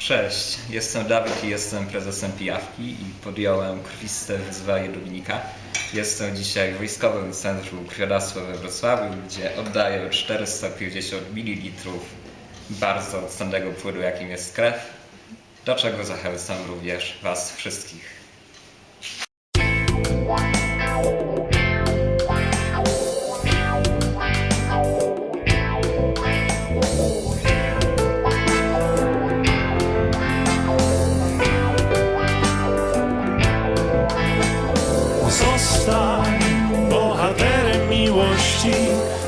Cześć, jestem Dawid i jestem prezesem Pijawki i podjąłem krwiste wyzwanie Dominika. Jestem dzisiaj w Wojskowym Centrum Krwiodawstwa we Wrocławiu, gdzie oddaję 450 ml bardzo cennego płynu, jakim jest krew, do czego zachęcam również Was wszystkich. Bohaterem miłości,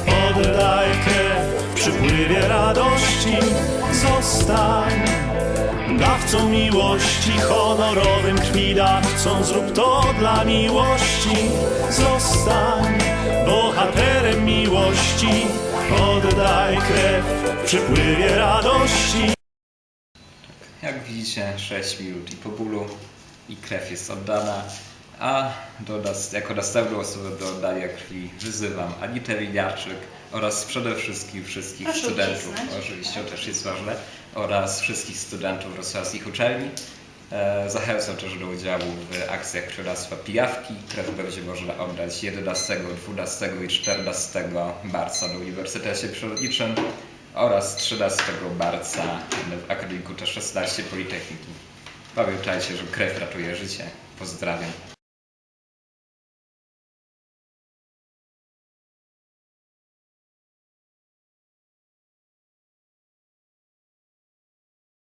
oddaj krew w przypływie radości. Zostań dawcą miłości, honorowym krwidawcą, zrób to dla miłości. Zostań bohaterem miłości, oddaj krew w przypływie radości. Jak widzicie, 6 minut i po bólu i krew jest oddana, a do nas, jako następną osobę do oddania krwi wyzywam Anitę Winiarczyk oraz przede wszystkim wszystkich Proszę studentów, ucisnąć. oczywiście to też jest ważne, oraz wszystkich studentów wrocławskich uczelni. E, Zachęcam też do udziału w akcjach krwiodawstwa Pijawki. Krew będzie można oddać 11, 12 i 14 marca na Uniwersytecie Przyrodniczym oraz 13 marca w Akademiku T16 Politechniki. Pamiętajcie, że krew ratuje życie. Pozdrawiam.